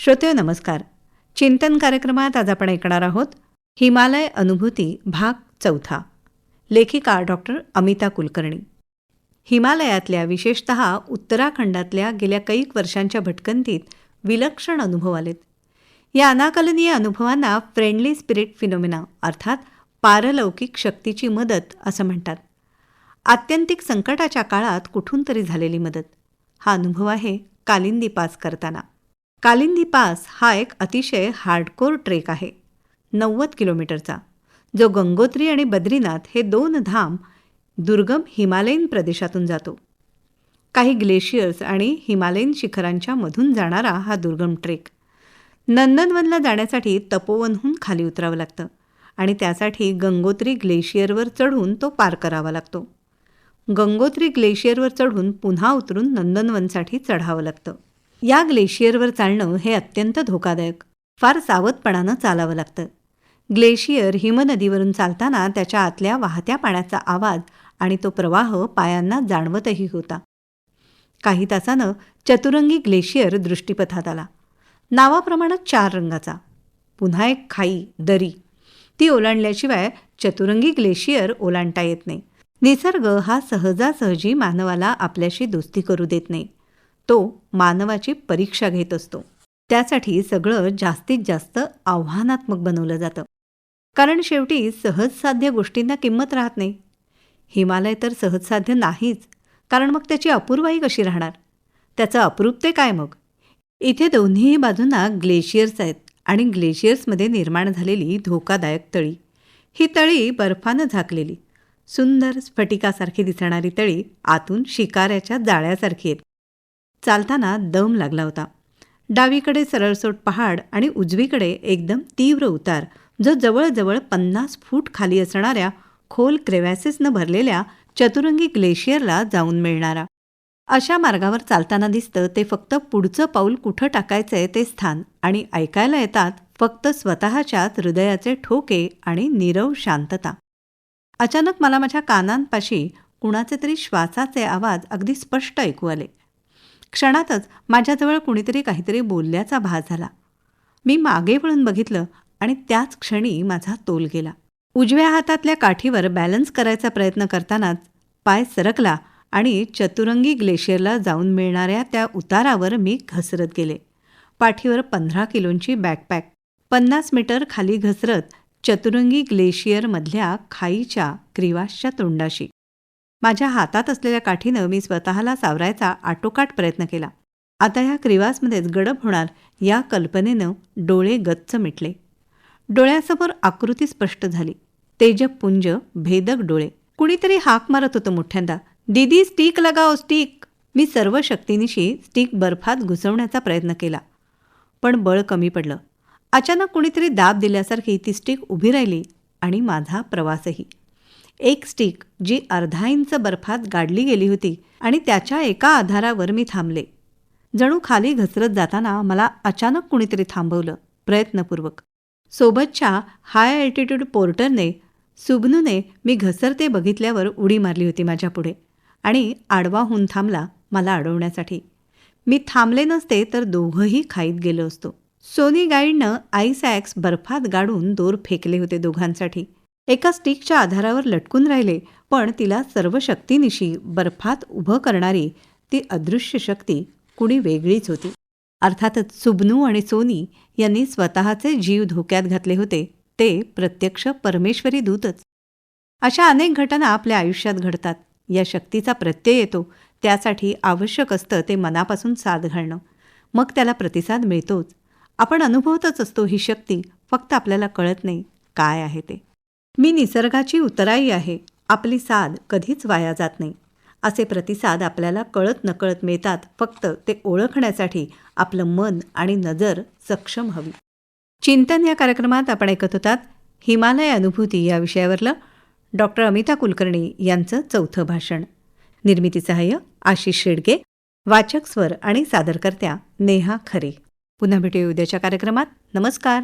श्रोते नमस्कार. चिंतन कार्यक्रमात आज आपण ऐकणार आहोत हिमालय अनुभूती भाग चौथा. लेखिका डॉक्टर अमिता कुलकर्णी. हिमालयातल्या विशेषत उत्तराखंडातल्या गेल्या कैक वर्षांच्या भटकंतीत विलक्षण अनुभव आलेत. या अनाकलनीय अनुभवांना फ्रेंडली स्पिरिट फिनोमिना अर्थात पारलौकिक शक्तीची मदत असं म्हणतात. आत्यंतिक संकटाच्या काळात कुठून तरी झालेली मदत. हा अनुभव आहे कालिंदी पास करताना. कालिंदी पास हा एक अतिशय हार्डकोर ट्रेक आहे. नव्वद किलोमीटरचा जो गंगोत्री आणि बद्रीनाथ हे दोन धाम दुर्गम हिमालयीन प्रदेशातून जातो. काही ग्लेशियर्स आणि हिमालयीन शिखरांच्या मधून जाणारा हा दुर्गम ट्रेक नंदनवनला जाण्यासाठी तपोवनहून खाली उतरावं लागतं आणि त्यासाठी गंगोत्री ग्लेशियरवर चढून तो पार करावा लागतो. गंगोत्री ग्लेशियरवर चढून पुन्हा उतरून नंदनवनसाठी चढावं लागतं. या ग्लेशियरवर चालणं हे अत्यंत धोकादायक. फार सावधपणानं चालावं लागतं. ग्लेशियर हिमनदीवरून चालताना त्याच्या आतल्या वाहत्या पाण्याचा आवाज आणि तो प्रवाह पायांना जाणवतही होता. काही तासानं चतुरंगी ग्लेशियर दृष्टीपथात आला. नावाप्रमाणे चार रंगाचा. पुन्हा एक खाई दरी. ती ओलांडल्याशिवाय चतुरंगी ग्लेशियर ओलांडता येत नाही. निसर्ग हा सहजासहजी मानवाला आपल्याशी दोस्ती करू देत नाही. तो मानवाची परीक्षा घेत असतो. त्यासाठी सगळं जास्तीत जास्त आव्हानात्मक बनवलं जातं. कारण शेवटी सहजसाध्य गोष्टींना किंमत राहत नाही. हिमालय तर सहजसाध्य नाहीच कारण मग त्याची अपूर्वाई कशी राहणार? त्याचं अप्रूप ते काय मग? इथे दोन्हीही बाजूंना ग्लेशियर्स आहेत आणि ग्लेशियर्समध्ये निर्माण झालेली धोकादायक तळी. ही तळी बर्फानं झाकलेली. सुंदर स्फटिकासारखी दिसणारी तळी आतून शिकाऱ्याच्या जाळ्यासारखी आहेत. चालताना दम लागला होता. डावीकडे सरळसोट पहाड आणि उजवीकडे एकदम तीव्र उतार जो जवळजवळ पन्नास फूट खाली असणाऱ्या खोल क्रेवॅसेसनं भरलेल्या चतुरंगी ग्लेशियरला जाऊन मिळणारा. अशा मार्गावर चालताना दिसतं ते फक्त पुढचं पाऊल कुठं टाकायचंय ते स्थान आणि ऐकायला येतात फक्त स्वतःच्याच हृदयाचे ठोके आणि नीरव शांतता. अचानक मला माझ्या कानांपाशी कुणाचे तरी श्वासाचे आवाज अगदी स्पष्ट ऐकू आले. क्षणातच माझ्याजवळ कुणीतरी काहीतरी बोलल्याचा भास झाला. मी मागे वळून बघितलं आणि त्याच क्षणी माझा तोल गेला. उजव्या हातातल्या काठीवर बॅलन्स करायचा प्रयत्न करतानाच पाय सरकला आणि चतुरंगी ग्लेशियरला जाऊन मिळणाऱ्या त्या उतारावर मी घसरत गेले. पाठीवर पंधरा किलोंची बॅकपॅक पन्नास मीटर खाली घसरत चतुरंगी ग्लेशियरमधल्या खाईच्या क्रिवासच्या तोंडाशी. माझ्या हातात असलेल्या काठीनं मी स्वतःला सावरायचा आटोकाट प्रयत्न केला. आता या क्रिवासमध्येच गडप होणार या कल्पनेनं डोळे गच्च मिटले. डोळ्यासमोर आकृती स्पष्ट झाली. तेजपुंज भेदक डोळे. कुणीतरी हाक मारत होतं मोठ्यांदा. दीदी स्टिक लगाव स्टिक. मी सर्व शक्तीनिशी स्टिक बर्फात घुसवण्याचा प्रयत्न केला. पण बळ कमी पडलं. अचानक कुणीतरी दाब दिल्यासारखी ती स्टिक उभी राहिली आणि माझा प्रवासही. एक स्टिक जी अर्धा इंच बर्फात गाडली गेली होती आणि त्याच्या एका आधारावर मी थांबले. जणू खाली घसरत जाताना मला अचानक कुणीतरी थांबवलं प्रयत्नपूर्वक. सोबतच्या हाय अल्टिट्यूड पोर्टरने सुबनूने मी घसरते बघितल्यावर उडी मारली होती माझ्यापुढे आणि आडवा थांबला मला अडवण्यासाठी. मी थांबले नसते तर दोघंही खाईत गेलो असतो. सोनी गाईडनं आईस ॲक्स बर्फात गाडून दोर फेकले होते दोघांसाठी. एका स्टिकच्या आधारावर लटकून राहिले पण तिला सर्व शक्तीनिशी बर्फात उभं करणारी ती अदृश्य शक्ती कुणी वेगळीच होती. अर्थातच सुबनू आणि सोनी यांनी स्वतःचे जीव धोक्यात घातले होते ते प्रत्यक्ष परमेश्वरी दूतच. अशा अनेक घटना आपल्या आयुष्यात घडतात. या शक्तीचा प्रत्यय येतो त्यासाठी आवश्यक असतं ते मनापासून साथ घालणं. मग त्याला प्रतिसाद मिळतोच. आपण अनुभवतच असतो ही शक्ती फक्त आपल्याला कळत नाही काय आहे ते. मी निसर्गाची उतराई आहे. आपली साध कधीच वाया जात नाही. असे प्रतिसाद आपल्याला कळत नकळत मिळतात. फक्त ते ओळखण्यासाठी आपलं मन आणि नजर सक्षम हवी. चिंतन या कार्यक्रमात आपण ऐकत होतात हिमालय अनुभूती या विषयावरलं डॉक्टर अमिता कुलकर्णी यांचं चौथं भाषण. निर्मिती सहाय्य आशिष शेडगे वाचक स्वर आणि सादरकर्त्या नेहा खरे. पुन्हा भेटूया उद्याच्या कार्यक्रमात. नमस्कार.